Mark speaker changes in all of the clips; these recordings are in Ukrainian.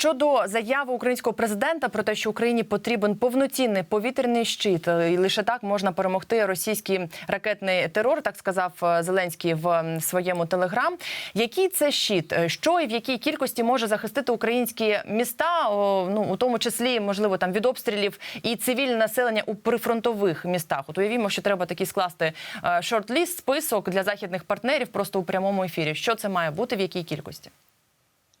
Speaker 1: Щодо заяви українського президента про те, що Україні потрібен повноцінний повітряний щит, е, і лише так можна перемогти російський ракетний терор, так сказав е, Зеленський в своєму телеграм. Який це щит? Е, Що і в якій кількості може захистити українські міста? Ну у тому числі, можливо, там від обстрілів і цивільне населення у прифронтових містах. От уявімо, що треба такий скласти шорт-ліст, список для західних партнерів просто у прямому ефірі. Що це має бути в якій кількості?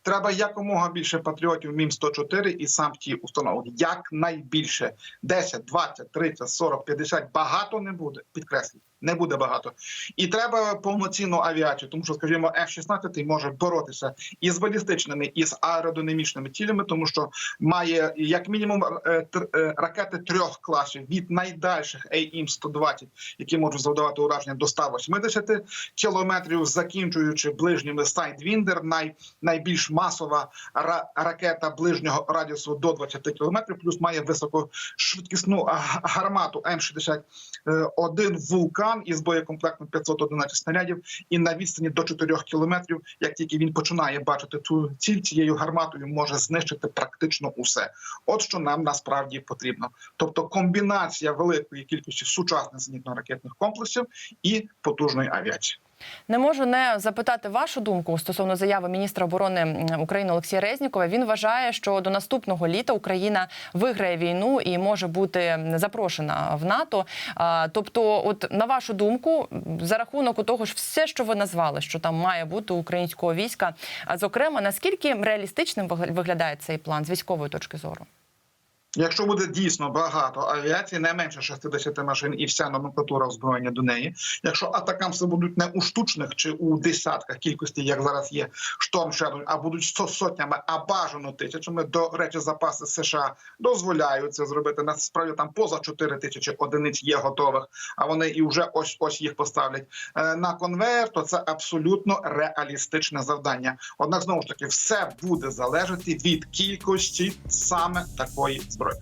Speaker 2: Треба якомога більше патріотів мім 104 і сам ті установи. Якнайбільше 10, 20, 30, 40, 50, багато не буде. Підкреслю, не буде багато. І треба повноцінну авіацію, тому що, скажімо, F-16 може боротися і з балістичними, і з аеродинамічними цілями, тому що має як мінімум е, е, ракети трьох класів від найдальших AIM-120, які можуть завдавати ураження до 180 кілометрів, закінчуючи ближніми Sidewinder, най, найбільш масова ра- ракета ближнього радіусу до 20 кілометрів, плюс має високошвидкісну гармату М61 вулкан із боєкомплектом 511 снарядів, і на відстані до 4 кілометрів, як тільки він починає бачити ту ціль, цією гарматою може знищити практично усе. От що нам насправді потрібно. Тобто комбінація великої кількості сучасних зенітно-ракетних комплексів і потужної авіації.
Speaker 1: Не можу не запитати вашу думку стосовно заяви міністра оборони України Олексія Резнікова. Він вважає, що до наступного літа Україна виграє війну і може бути запрошена в НАТО. Тобто, от на вашу думку, за рахунок у того ж все, що ви назвали, що там має бути українського війська. А зокрема, наскільки реалістичним вигля- виглядає цей план з військової точки зору?
Speaker 2: Якщо буде дійсно багато авіації, не менше 60 машин і вся номенклатура озброєння до неї. Якщо атакамси будуть не у штучних чи у десятках кількості, як зараз є шторм Shadow, а будуть сотнями, а бажано тисячами. До речі, запаси США дозволяють це зробити. Насправді там поза 4 тисячі одиниць є готових, а вони і вже ось ось їх поставлять Е, на конвейер. То це абсолютно реалістичне завдання. Однак знову ж таки все буде залежати від кількості саме такої. строй.